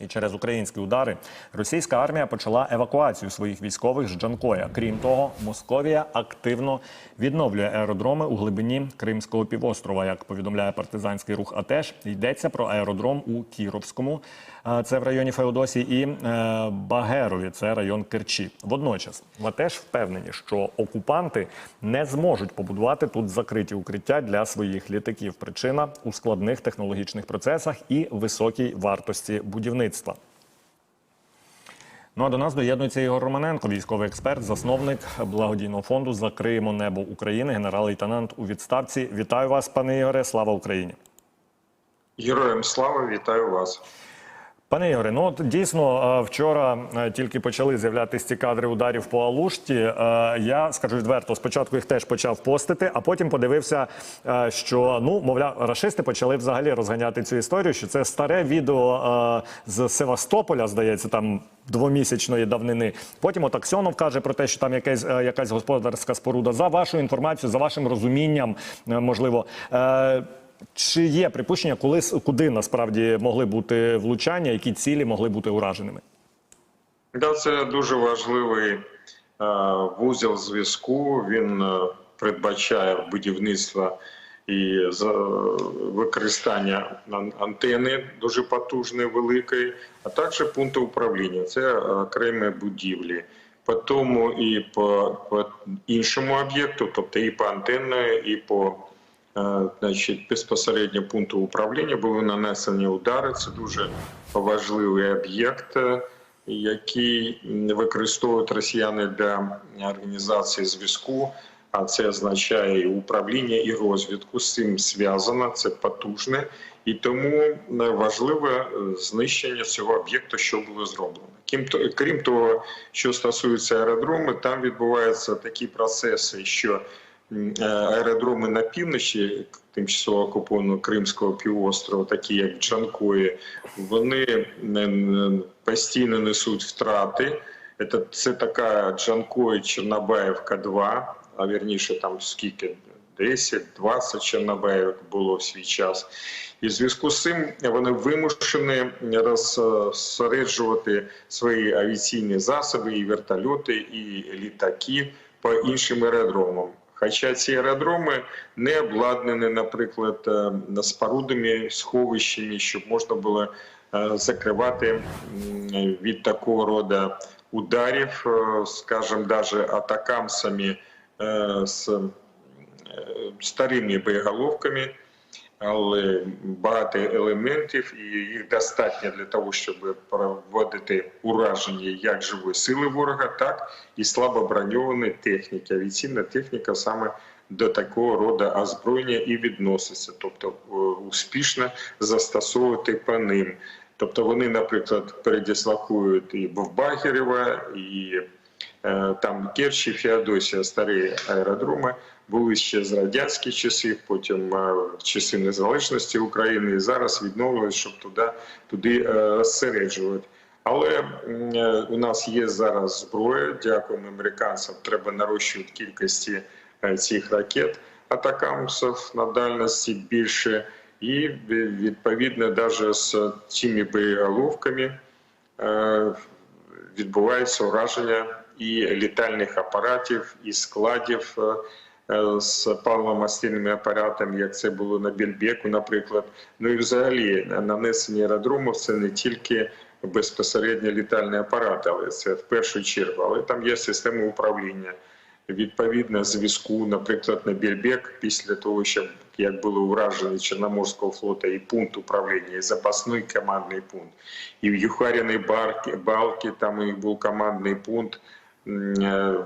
І через українські удари російська армія почала евакуацію своїх військових з Джанкоя. Крім того, Московія активно відновлює аеродроми у глибині Кримського півострова. Як повідомляє партизанський рух АТЕШ, йдеться про аеродром у Кіровському, це в районі Феодосії, і е, Багерові, це район Керчі. Водночас АТЕШ впевнені, що окупанти не зможуть побудувати тут закриті укриття для своїх літаків. Причина у складних технологічних процесах і високій вартості будівництва. Ну а до нас доєднується Ігор Романенко, військовий експерт, засновник благодійного фонду Закриємо небо України, генерал-лейтенант у відставці. Вітаю вас, пане Ігоре. Слава Україні. Героям слава, вітаю вас. Пане Ігоре, ну от дійсно е, вчора е, тільки почали з'являтися ці кадри ударів по Алушті. Е, Я скажу відверто, спочатку їх теж почав постити, а потім подивився, що ну мовляв, рашисти почали взагалі розганяти цю історію. Що це старе відео з Севастополя, здається, там двомісячної давнини. Потім от Аксьонов каже про те, що там якась, якась господарська споруда. За вашу інформацію, за вашим розумінням, можливо. Чи є припущення, коли куди насправді могли бути влучання, які цілі могли бути ураженими? Да, це дуже важливий е, вузол зв'язку. Він е, передбачає будівництво і за- використання антени дуже потужної, великої, а також пункти управління. Це окремі будівлі. По тому і по, по іншому об'єкту, тобто і по антенної, і по значить, безпосередньо пункту управління були нанесені удари. Це дуже важливий об'єкт, який використовують росіяни для організації зв'язку. А це означає і управління і розвідку. З цим зв'язано, це потужне, і тому важливе знищення цього об'єкту, що було зроблено. Крім того, що стосується аеродрому, там відбуваються такі процеси, що аеродроми на півночі тимчасово окупованого Кримського півострова, такі як Джанкої, вони е, е, постійно несуть втрати. Це, це така Джанкої Чорнобаївка 2, а вірніше там скільки 10-20 Чорнобаївок було в свій час. І в зв'язку з цим вони вимушені розсереджувати свої авіаційні засоби, і вертольоти, і літаки по іншим аеродромам. Хоча ці аеродроми не обладнані, наприклад, е, спорудами, сховищами, щоб можна було е, закривати від такого роду ударів, е, скажімо, навіть атакамсами з старими боєголовками, але багато елементів, і їх достатньо для того, щоб проводити ураження як живої сили ворога, так і слабо броньованої техніки. Авіаційна техніка саме до такого роду озброєння і відноситься, тобто е, успішно застосовувати по ним. Тобто вони, наприклад, передислокують і Бовбагірева, і е, там Керчі, Феодосія, старі аеродроми були ще з радянських часів, потім е, часи незалежності України, і зараз відновились, щоб туди, туди е, розсереджувати. Але е, у нас є зараз зброя. Дякуємо американцям. Треба нарощувати кількості цих ракет атакамсів на дальності більше. І відповідно навіть з цими боєголовками відбувається ураження і літальних апаратів, і складів з паливомастильними апаратами, як це було на Більбеку, наприклад. Ну і взагалі нанесення аеродромів це не тільки безпосередньо літальні апарати, але це в першу чергу. Але там є система управління. Відповідно, зв'язку, наприклад, на Більбек, після того, що як були уражені Чорноморського флоту і пункт управління, і запасний командний пункт, і в Юхаріної балки там і був командний пункт е,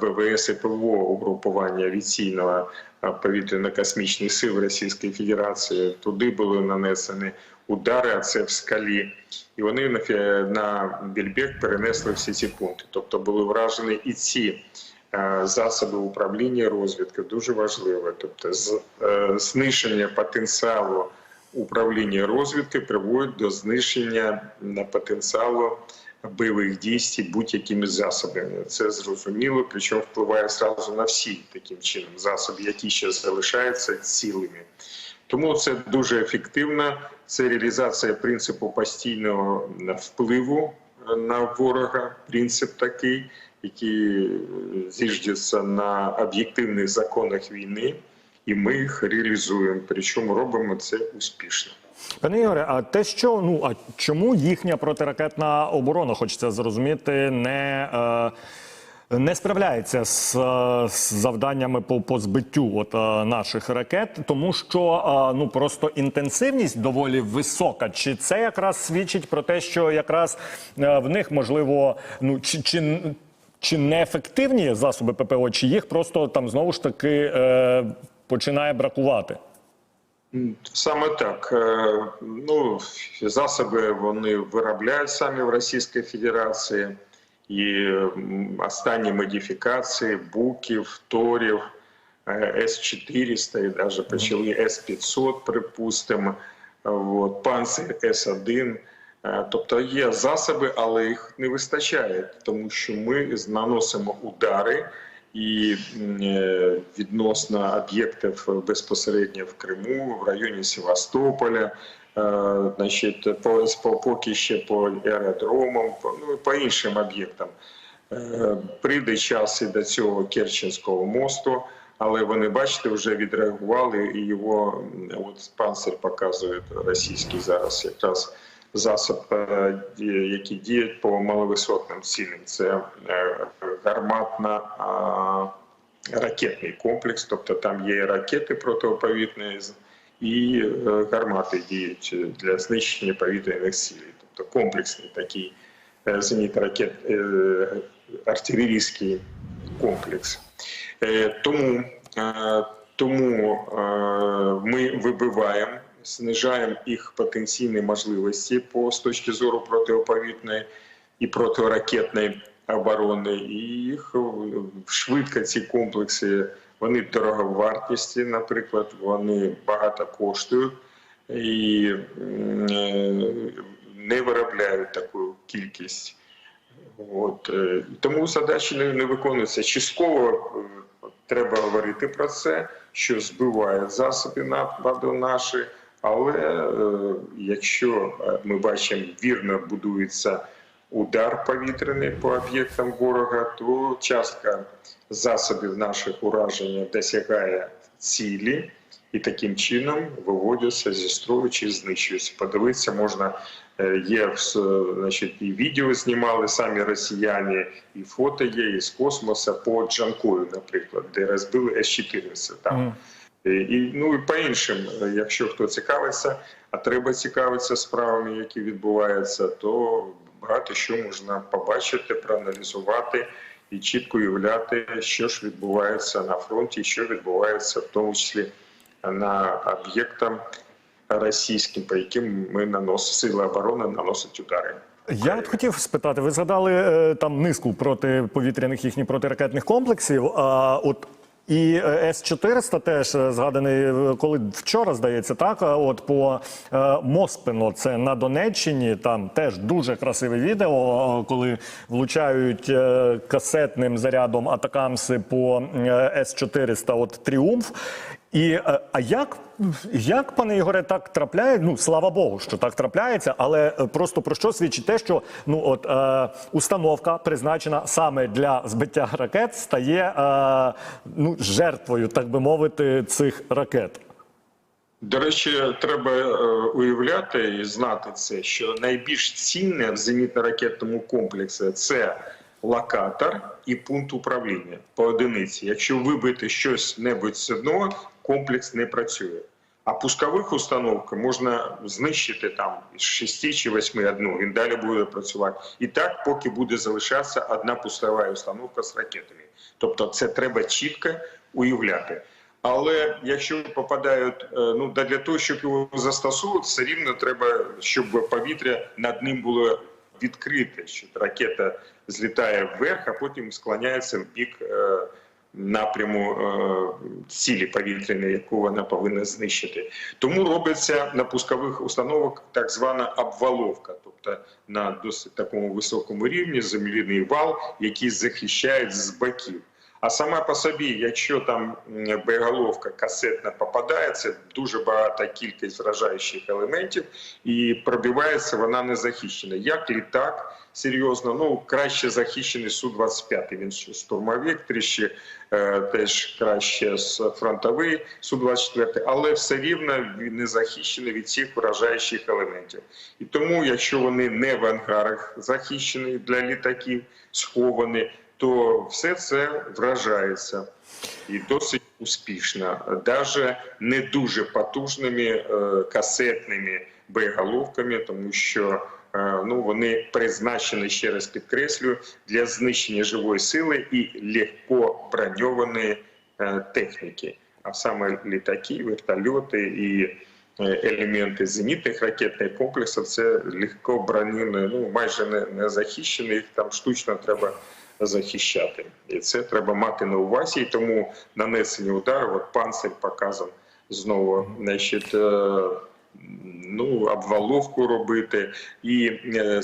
ВВС і ПВО угрупування авіаційного е, повітряно-космічних сил Російської Федерації. Туди були нанесені удари, а це в скалі. І вони на, Більбек перенесли всі ці пункти. Тобто були вражені і ці е, засоби управління розвідки дуже важливо. Тобто, з, е, знищення потенціалу управління розвідки приводить до знищення потенціалу бойових дій будь-якими засобами. Це зрозуміло, причому впливає зразу на всі таким чином засоби, які ще залишаються цілими. Тому це дуже ефективно. Це реалізація принципу постійного впливу на ворога. Принцип такий, який е, зіждеться на об'єктивних законах війни, і ми їх реалізуємо. Причому робимо це успішно. Пане Ігоре, а те, що ну а чому їхня протиракетна оборона, хочеться зрозуміти, не. Е... Не справляється з, з завданнями по, по збиттю от, е, наших ракет, тому що е, ну просто інтенсивність доволі висока. Чи це якраз свідчить про те, що якраз е, в них можливо ну чи, чи, чи неефективні засоби ППО, чи їх просто там знову ж таки е, починає бракувати? Саме так. Е, Ну, засоби вони виробляють самі в Російській Федерації. І останні модифікації буків, торів, е, С-400 і навіть почали С-500, припустимо, от, панцир С-1. Е, Тобто є засоби, але їх не вистачає, тому що ми наносимо удари і е, відносно об'єктів безпосередньо в Криму, в районі Севастополя. Е, Значить, по, по поки ще по аеродромам, ну, по іншим об'єктам. Е, Прийде час і до цього Керченського мосту, але вони, бачите, вже відреагували, і його от панцир показує російський зараз якраз засоб, ді- які діють по маловисотним цілям. Це е, гарматна а, ракетний комплекс, тобто там є і ракети протиповітряні з- і е, гармати діють для знищення повітряних цілей. Тобто комплексний такий е, зенітно-ракет, е, артилерійський комплекс. Е, Тому, е, тому е, ми вибиваємо, знижаємо їх потенційні можливості по з точки зору протиповітряної і протиракетної оборони, і їх швидко ці комплекси вони дороговартісті, наприклад, вони багато коштують і е, не виробляють таку кількість. От е, тому задачі не, не виконуються. Частково е, треба говорити про це, що збивають засоби нападу наші. Але якщо ми бачимо, вірно будується удар повітряний по об'єктам ворога, то частка засобів наших ураження досягає цілі і таким чином виводяться зі строю чи знищуються. Подивитися можна. е, Є значить, і відео знімали самі росіяни, і фото є із космосу по Джанкою, наприклад, де розбили С-14 там. І, і, ну і по іншим, е, якщо хто цікавиться, а треба цікавитися справами, які відбуваються, то багато що можна побачити, проаналізувати і чітко уявляти, що ж відбувається на фронті, що відбувається в тому числі на об'єктам російським, по яким ми наносимо сили оборони наносять удари. Я от хотів спитати, ви згадали е, там низку протиповітряних їхніх протиракетних комплексів. А от і е, С-400 теж е, згаданий, е, коли вчора здається, так от по Моспино, це на Донеччині. Там теж дуже красиве відео, коли влучають касетним зарядом атакамси по е, С-400, от Тріумф. І е, а як, як, пане Ігоре, так трапляє? Ну слава Богу, що так трапляється, але е, просто про що свідчить те, що ну от е, установка, призначена саме для збиття ракет, стає е, ну жертвою, так би мовити, цих ракет. До речі, треба е, уявляти і знати це, що найбільш цінне в зенітно-ракетному комплексі це локатор і пункт управління по одиниці. Якщо вибити щось небудь з одного, комплекс не працює. А пускових установок можна знищити там з 6 чи 8 одну. Він далі буде працювати. І так, поки буде залишатися одна пускова установка з ракетами. Тобто, це треба чітко уявляти. Але якщо попадають, е, ну для того, щоб його застосовувати, все рівно треба, щоб повітря над ним було відкрите, що ракета злітає вверх, а потім склоняється в бік е, напряму е, цілі повітряної, яку вона повинна знищити. Тому робиться на пускових установок так звана обваловка, тобто на досить такому високому рівні земліний вал, який захищає з боків. А сама по собі, якщо там боєголовка касетна попадає, це дуже багата кількість вражаючих елементів, і пробивається вона не захищена. Як літак серйозно, ну краще захищений Су-25, він ще штурмовик, трішки е, теж краще з фронтовий Су-24, але все рівно він не захищений від цих вражаючих елементів. І тому, якщо вони не в ангарах захищені для літаків, сховані, то все це вражається. І досить успішно, навіть не дуже потужними е, касетними боєголовками, тому що е, ну, вони призначені, ще раз підкреслюю, для знищення живої сили і легко броньованої е, техніки, а саме літаки, вертольоти і елементи зенітних ракетних комплексів це легко бронені, ну майже не, не захищені, їх там штучно треба захищати. І це треба мати на увазі. І тому нанесені удари, от панцир показан знову, значить, е, ну, обваловку робити і е,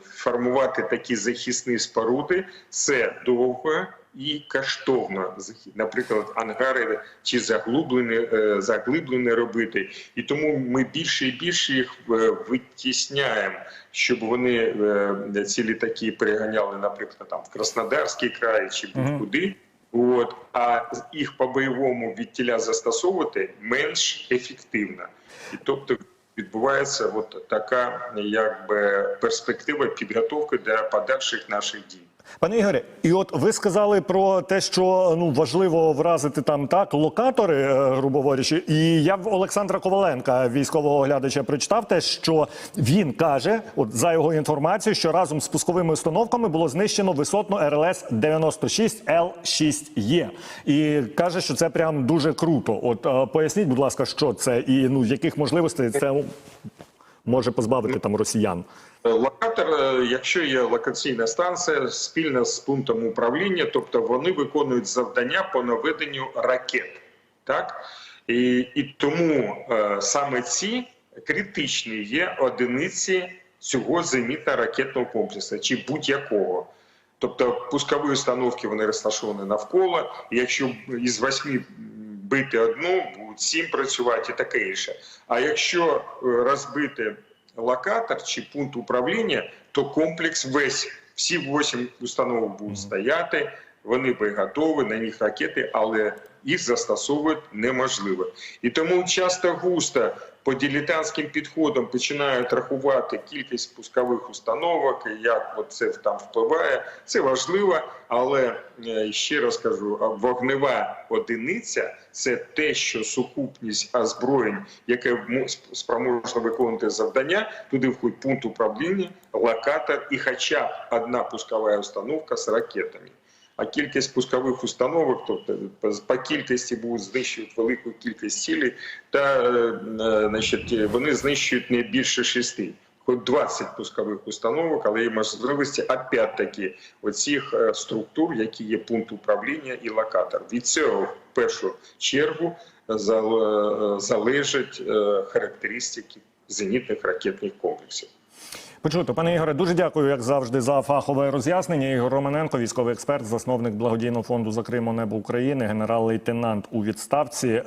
формувати такі захисні споруди це довго і коштовно. Наприклад, ангари чи заглублені, е, заглиблені робити. І тому ми більше і більше їх е, витісняємо, щоб вони е, ці літаки переганяли, наприклад, там в Краснодарський край чи будь-куди. От, а їх по бойовому відтіля застосовувати менш ефективно. І тобто відбувається от така якби перспектива підготовки для подальших наших дій. Пане Ігоре, і от ви сказали про те, що ну важливо вразити там так локатори, е, грубо говорячи. І я в Олександра Коваленка, військового оглядача, прочитав те, що він каже, от за його інформацією, що разом з пусковими установками було знищено висотну РЛС 96 Л 6 Е. І каже, що це прям дуже круто. От е, поясніть, будь ласка, що це і ну яких можливостей це може позбавити там росіян. Локатор, е, якщо є локаційна станція спільно з пунктом управління, тобто вони виконують завдання по наведенню ракет. Так? І, і тому е, саме ці критичні є одиниці цього зенітно-ракетного комплексу чи будь-якого. Тобто пускові установки вони розташовані навколо. Якщо із восьми бити одну, будуть сім працювати і таке інше. А якщо е, розбити локатор чи пункт управління, то комплекс весь, всі восім установок будуть стояти, вони боєготові, на них ракети, але їх застосовувати неможливо. І тому часто густо по дилетантським підходам починають рахувати кількість пускових установок, і як це там впливає. Це важливо, але е, ще раз кажу, вогнева одиниця це те, що сукупність озброєнь, яке мо- спроможно виконувати завдання, туди входить пункт управління, локатор і хоча б одна пускова установка з ракетами. А кількість пускових установок, тобто по- кількості будуть знищувати велику кількість цілей, та е, е, значить, вони знищують не більше шести. Хоч 20 пускових установок, але є можливості опять-таки оцих е, структур, які є пункт управління і локатор. Від цього в першу чергу залежать характеристики зенітних ракетних комплексів. Почуто, пане Ігоре, дуже дякую, як завжди, за фахове роз'яснення. Ігор Романенко, військовий експерт, засновник благодійного фонду за Кримо Небо України, генерал-лейтенант у відставці.